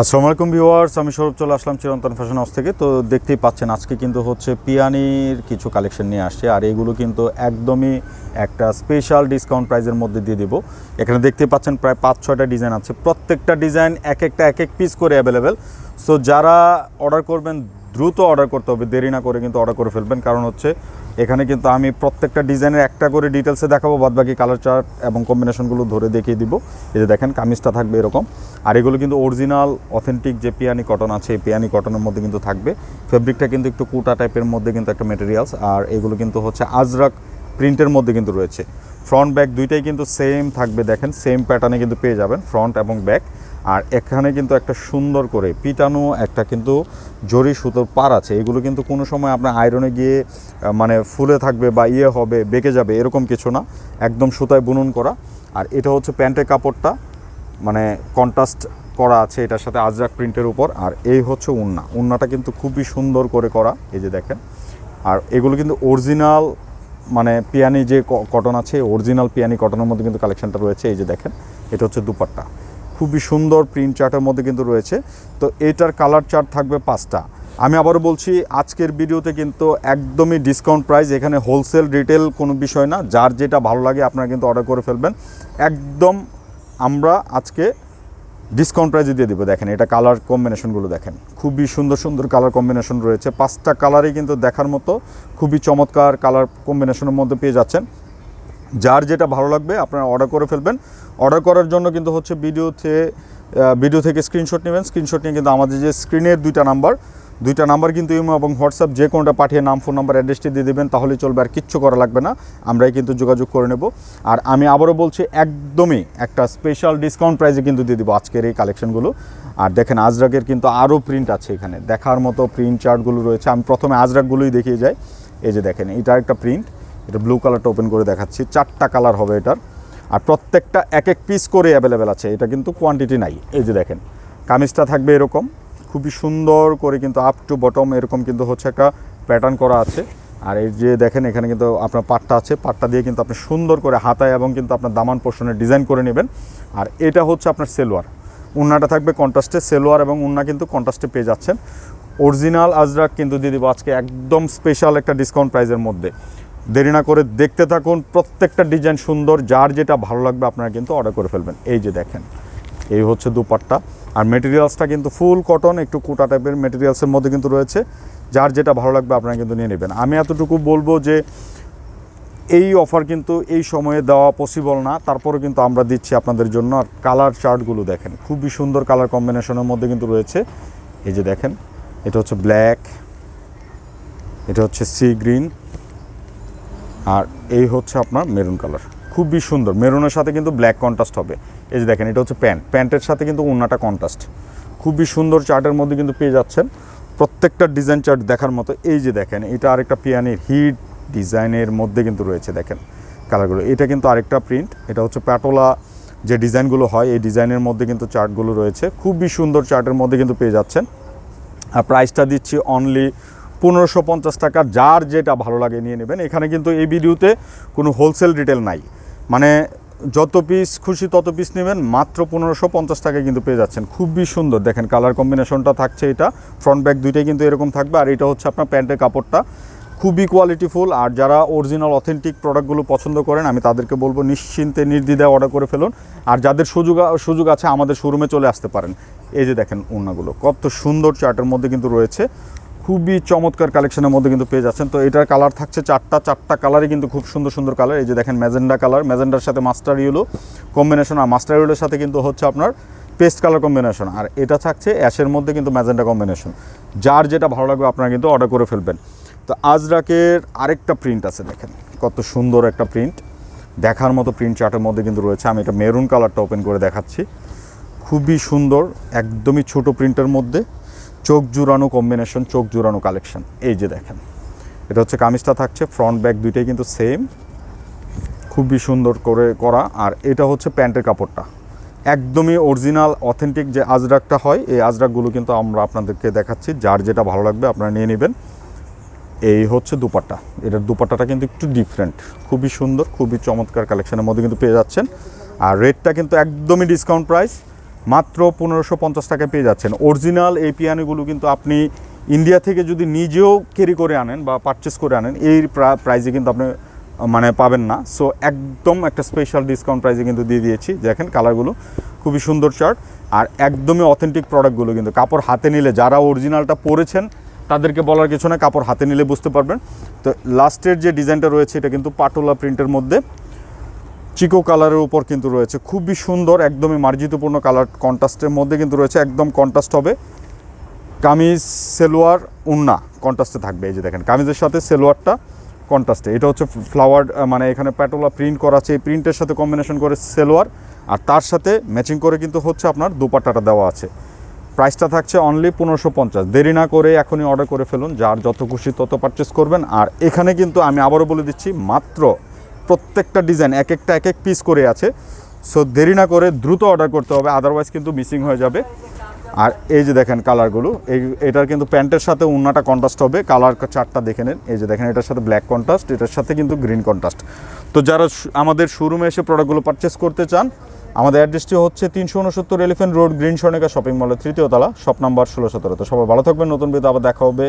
আসসালামু আলাইকুম ভিউয়ার্স, আমি সৌরভ চলে আসলাম চিরন্তন ফ্যাশন হাউস থেকে। তো দেখতেই পাচ্ছেন, আজকে কিন্তু হচ্ছে পিয়ানির কিছু কালেকশন নিয়ে আসছে, আর এগুলো কিন্তু একদমই একটা স্পেশাল ডিসকাউন্ট প্রাইজের মধ্যে দিয়ে দেবো। এখানে দেখতেই পাচ্ছেন প্রায় পাঁচ, ছয়টা ডিজাইন আছে। প্রত্যেকটা ডিজাইন এক একটা, এক এক পিস করে অ্যাভেলেবেল সো যারা অর্ডার করবেন, দ্রুত অর্ডার করতে হবে, দেরি না করে কিন্তু অর্ডার করে ফেলবেন। কারণ হচ্ছে এখানে কিন্তু আমি প্রত্যেকটা ডিজাইনের একটা করে ডিটেলসে দেখাবো বাদ বাকি কালার চার্ট এবং কম্বিনেশনগুলো ধরে দেখিয়ে দিব। এই যে দেখেন, কামিজটা থাকবে এরকম। আর এগুলো কিন্তু অরিজিনাল অথেন্টিক যে পিয়ানি কটন আছে, এই পিয়ানি কটনের মধ্যে কিন্তু থাকবে। ফেব্রিকটা কিন্তু একটু কুটা টাইপের মধ্যে কিন্তু একটা মেটেরিয়ালস আর এগুলো কিন্তু হচ্ছে আজরাক প্রিন্টের মধ্যে কিন্তু রয়েছে। ফ্রন্ট ব্যাক দুইটাই কিন্তু সেম থাকবে, দেখেন সেম প্যাটার্নে কিন্তু পেয়ে যাবেন ফ্রন্ট এবং ব্যাক আর এখানে কিন্তু একটা সুন্দর করে পিটানো একটা কিন্তু জরি সুতোর পার আছে। এগুলো কিন্তু কোনো সময় আপনার আয়রনে গিয়ে মানে ফুলে থাকবে বা ইয়ে হবে, বেঁকে যাবে এরকম কিছু না। একদম সুতায় বুনন করা। আর এটা হচ্ছে প্যান্টের কাপড়টা মানে কন্ট্রাস্ট করা আছে এটার সাথে আজরাক প্রিন্টের উপর। আর এই হচ্ছে উন্না। উন্নাটা কিন্তু খুবই সুন্দর করে করা, এই যে দেখেন। আর এগুলো কিন্তু অরিজিনাল মানে পিয়ানি যে কটন আছে, অরিজিনাল পিয়ানি কটনের মধ্যে কিন্তু কালেকশনটা রয়েছে, এই যে দেখেন। এটা হচ্ছে দুপাট্টা। খুবই সুন্দর প্রিন্ট চার্টের মধ্যে কিন্তু রয়েছে। তো এটার কালার চার্ট থাকবে পাঁচটা। আমি আবারও বলছি, আজকের ভিডিওতে কিন্তু একদমই ডিসকাউন্ট প্রাইস এখানে হোলসেল রিটেল কোনো বিষয় না। যার যেটা ভালো লাগে আপনারা কিন্তু অর্ডার করে ফেলবেন। একদম আমরা আজকে ডিসকাউন্ট প্রাইজে দিয়ে দেবো, দেখেন এটা কালার কম্বিনেশনগুলো দেখেন। খুবই সুন্দর সুন্দর কালার কম্বিনেশন রয়েছে। পাঁচটা কালারই কিন্তু দেখার মতো খুবই চমৎকার কালার কম্বিনেশনের মধ্যে পেয়ে যাচ্ছেন। যার যেটা ভালো লাগবে, আপনারা অর্ডার করে ফেলবেন। অর্ডার করার জন্য কিন্তু হচ্ছে ভিডিওতে ভিডিও থেকে স্ক্রিনশট নেবেন। স্ক্রিনশট নিয়ে কিন্তু আমাদের যে স্ক্রিনের দুইটা নাম্বার দুইটা নাম্বার কিন্তু ইমো এবং হোয়াটসঅ্যাপ যে কোনোটা পাঠিয়ে নাম ফোন নাম্বার অ্যাড্রেসটি দিয়ে দেবেন তাহলেই চলবে আর কিচ্ছু করা লাগবে না। আমরাই কিন্তু যোগাযোগ করে নেব। আর আমি আবারও বলছি, একদমই একটা স্পেশাল ডিসকাউন্ট প্রাইসে কিন্তু দিয়ে দেবো আজকের এই কালেকশনগুলো আর দেখেন আজরাকের কিন্তু আরও প্রিন্ট আছে এখানে। দেখার মতো প্রিন্ট চার্টগুলো রয়েছে। আমি প্রথমে আজরাকগুলোই দেখিয়ে যাই। এই যে দেখেন, এটা একটা প্রিন্ট এটা ব্লু কালারটা ওপেন করে দেখাচ্ছি। চারটা কালার হবে এটার। আর প্রত্যেকটা এক এক পিস করে অ্যাভেলেবেল আছে, এটা কিন্তু কোয়ান্টিটি নাই। এই যে দেখেন, কামিজটা থাকবে এরকম, খুবই সুন্দর করে কিন্তু আপ টু বটম এরকম কিন্তু হচ্ছে একটা প্যাটার্ন করা আছে। আর এই যে দেখেন, এখানে কিন্তু আপনার পাটটা আছে, পাটটা দিয়ে কিন্তু আপনি সুন্দর করে হাতায় এবং কিন্তু আপনার দামান পোর্শনের ডিজাইন করে নেবেন। আর এটা হচ্ছে আপনার সেলোয়ার। উন্নাটা থাকবে কন্ট্রাস্টে সেলোয়ার এবং উন্না কিন্তু কন্ট্রাস্টে পেয়ে যাচ্ছেন। অরিজিনাল আজরাক কিন্তু দিয়ে দিব আজকে একদম স্পেশাল একটা ডিসকাউন্ট প্রাইজের মধ্যে। দেরি না করে দেখতে থাকুন। প্রত্যেকটা ডিজাইন সুন্দর, যার যেটা ভালো লাগবে আপনারা কিন্তু অর্ডার করে ফেলবেন। এই যে দেখেন, এই হচ্ছে দুপাট্টা। আর মেটেরিয়ালসটা কিন্তু ফুল কটন একটু কোটা টাইপের মেটেরিয়ালসের মধ্যে কিন্তু রয়েছে। যার যেটা ভালো লাগবে আপনারা কিন্তু নিয়ে নেবেন। আমি এতটুকু বলব যে, এই অফার কিন্তু এই সময়ে দেওয়া পসিবল না। তারপরে কিন্তু আমরা দিচ্ছি আপনাদের জন্য। আর কালার চার্টগুলো দেখেন, খুবই সুন্দর কালার কম্বিনেশনের মধ্যে কিন্তু রয়েছে। এই যে দেখেন, এটা হচ্ছে ব্ল্যাক এটা হচ্ছে সি গ্রিন আর এই হচ্ছে আপনার মেরুন কালার। খুবই সুন্দর। মেরুনের সাথে কিন্তু ব্ল্যাক কন্ট্রাস্ট হবে। এই যে দেখেন, এটা হচ্ছে প্যান্ট। প্যান্টের সাথে কিন্তু উন্নাটা কন্ট্রাস্ট খুবই সুন্দর চার্টের মধ্যে কিন্তু পেয়ে যাচ্ছেন। প্রত্যেকটা ডিজাইন চার্ট দেখার মতো এই যে দেখেন, এটা আরেকটা পিয়ানির হিট ডিজাইনের মধ্যে কিন্তু রয়েছে, দেখেন কালারগুলো। এটা কিন্তু আরেকটা প্রিন্ট এটা হচ্ছে প্যাটোলা যে ডিজাইনগুলো হয়, এই ডিজাইনের মধ্যে কিন্তু চার্টগুলো রয়েছে। খুবই সুন্দর চার্টের মধ্যে কিন্তু পেয়ে যাচ্ছেন। আর প্রাইসটা দিচ্ছি অনলি পনেরোশো পঞ্চাশ টাকা যার যেটা ভালো লাগে নিয়ে নেবেন। এখানে কিন্তু এই ভিডিওতে কোনো হোলসেল রিটেল নাই। মানে যত পিস খুশি তত পিস নেবেন, মাত্র পনেরোশো পঞ্চাশ টাকায় কিন্তু পেয়ে যাচ্ছেন। খুবই সুন্দর। দেখেন কালার কম্বিনেশনটা থাকছে এটা। ফ্রন্ট ব্যাক দুইটাই কিন্তু এরকম থাকবে। আর এটা হচ্ছে আপনার প্যান্টের কাপড়টা। খুবই কোয়ালিটিফুল আর যারা অরিজিনাল অথেন্টিক প্রোডাক্টগুলো পছন্দ করেন, আমি তাদেরকে বলব নিশ্চিন্তে নির্দ্বিধায় অর্ডার করে ফেলুন। আর যাদের সুযোগ সুযোগ আছে, আমাদের শোরুমে চলে আসতে পারেন। এই যে দেখেন ওড়নাগুলো। কত সুন্দর চার্টের মধ্যে কিন্তু রয়েছে। খুবই চমৎকার কালেকশনের মধ্যে কিন্তু পেয়ে যাচ্ছেন। তো এটার কালার থাকছে চারটা চারটা কালারই কিন্তু খুব সুন্দর সুন্দর কালার এই যে দেখেন ম্যাজেন্ডা কালার ম্যাজেন্ডার সাথে মাস্টার ইয়েলো কম্বিনেশন আর মাস্টার ইয়েলোর সাথে কিন্তু হচ্ছে আপনার পেস্ট কালার কম্বিনেশন আর এটা থাকছে অ্যাশের মধ্যে কিন্তু ম্যাজেন্ডা কম্বিনেশন যার যেটা ভালো লাগবে আপনারা কিন্তু অর্ডার করে ফেলবেন। তো আজরাকের আরেকটা প্রিন্ট আছে দেখেন, কত সুন্দর একটা প্রিন্ট দেখার মতো প্রিন্ট চার্টের মধ্যে কিন্তু রয়েছে। আমি এটা মেরুন কালারটা ওপেন করে দেখাচ্ছি। খুবই সুন্দর, একদমই ছোট প্রিন্টের মধ্যে। চোখ জুড়ানো কম্বিনেশন চোখ জুড়ানো কালেকশন এই যে দেখেন, এটা হচ্ছে কামিজটা থাকছে ফ্রন্ট ব্যাক দুইটাই কিন্তু সেম খুবই সুন্দর করে করা, আর এটা হচ্ছে প্যান্টের কাপড়টা। একদমই অরিজিনাল অথেন্টিক যে আজরাকটা হয়, এই আজরাকগুলো কিন্তু আমরা আপনাদেরকে দেখাচ্ছি। যার যেটা ভালো লাগবে আপনারা নিয়ে নেবেন। এই হচ্ছে দুপাট্টা। এটার দুপাট্টাটা কিন্তু একটু ডিফারেন্ট খুবই সুন্দর, খুবই চমৎকার কালেকশনের মধ্যে কিন্তু পেয়ে যাচ্ছেন। আর রেটটা কিন্তু একদমই ডিসকাউন্ট প্রাইস মাত্র পনেরোশো পঞ্চাশ টাকায় পেয়ে যাচ্ছেন। অরিজিনাল এই পিয়ানোগুলো কিন্তু আপনি ইন্ডিয়া থেকে যদি নিজেও ক্যারি করে আনেন বা পারচেস করে আনেন, এই প্রাইজে কিন্তু আপনি মানে পাবেন না। সো একদম একটা স্পেশাল ডিসকাউন্ট প্রাইজে কিন্তু দিয়ে দিয়েছি। দেখেন কালারগুলো খুবই সুন্দর চার্ট আর একদমই অথেন্টিক প্রোডাক্টগুলো কিন্তু, কাপড় হাতে নিলে যারা অরিজিনালটা পরেছেন, তাদেরকে বলার কিছু না কাপড় হাতে নিলে বুঝতে পারবেন। তো লাস্টের যে ডিজাইনটা রয়েছে, এটা কিন্তু পাটোলা প্রিন্টের মধ্যে। চিকো কালারের উপর কিন্তু রয়েছে। খুবই সুন্দর, একদমই মার্জিতপূর্ণ কালার কন্ট্রাস্টের মধ্যে কিন্তু রয়েছে, একদম কন্ট্রাস্ট হবে। কামিজ, সেলোয়ার, উন্না কন্ট্রাস্টে থাকবে। এই যে দেখেন, কামিজের সাথে সেলোয়ারটা কন্ট্রাস্টে। এটা হচ্ছে ফ্লাওয়ার মানে এখানে প্যাটোলা প্রিন্ট করা আছে। এই প্রিন্টের সাথে কম্বিনেশন করে সেলোয়ার আর তার সাথে ম্যাচিং করে কিন্তু হচ্ছে আপনার দুপাট্টাটা দেওয়া আছে। প্রাইসটা থাকছে অনলি পনেরোশো পঞ্চাশ। দেরি না করে এখনই অর্ডার করে ফেলুন। যার যত খুশি তত পারচেস করবেন। আর এখানে কিন্তু আমি আবারও বলে দিচ্ছি, মাত্র প্রত্যেকটা ডিজাইন, এক একটা, এক এক পিস করে আছে। সো দেরি না করে দ্রুত অর্ডার করতে হবে আদারওয়াইজ কিন্তু মিসিং হয়ে যাবে। আর এই যে দেখেন কালারগুলো এই, এটার কিন্তু প্যান্টের সাথে উন্নাটা কন্ট্রাস্ট হবে। কালার চারটা দেখে নেন। এই যে দেখেন, এটার সাথে ব্ল্যাক কন্ট্রাস্ট এটার সাথে কিন্তু গ্রিন কন্ট্রাস্ট তো যারা আমাদের শোরুমে এসে প্রোডাক্টগুলো পারচেস করতে চান, আমাদের অ্যাড্রেসটি হচ্ছে তিনশো উনসত্তর এলিফেন্ট রোড গ্রিন সনেকা শপিং মলের তৃতীয় তলা শপ নাম্বার ষোলো সতেরো। তো সবাই ভালো থাকবেন, নতুন বিধ আবার দেখা হবে।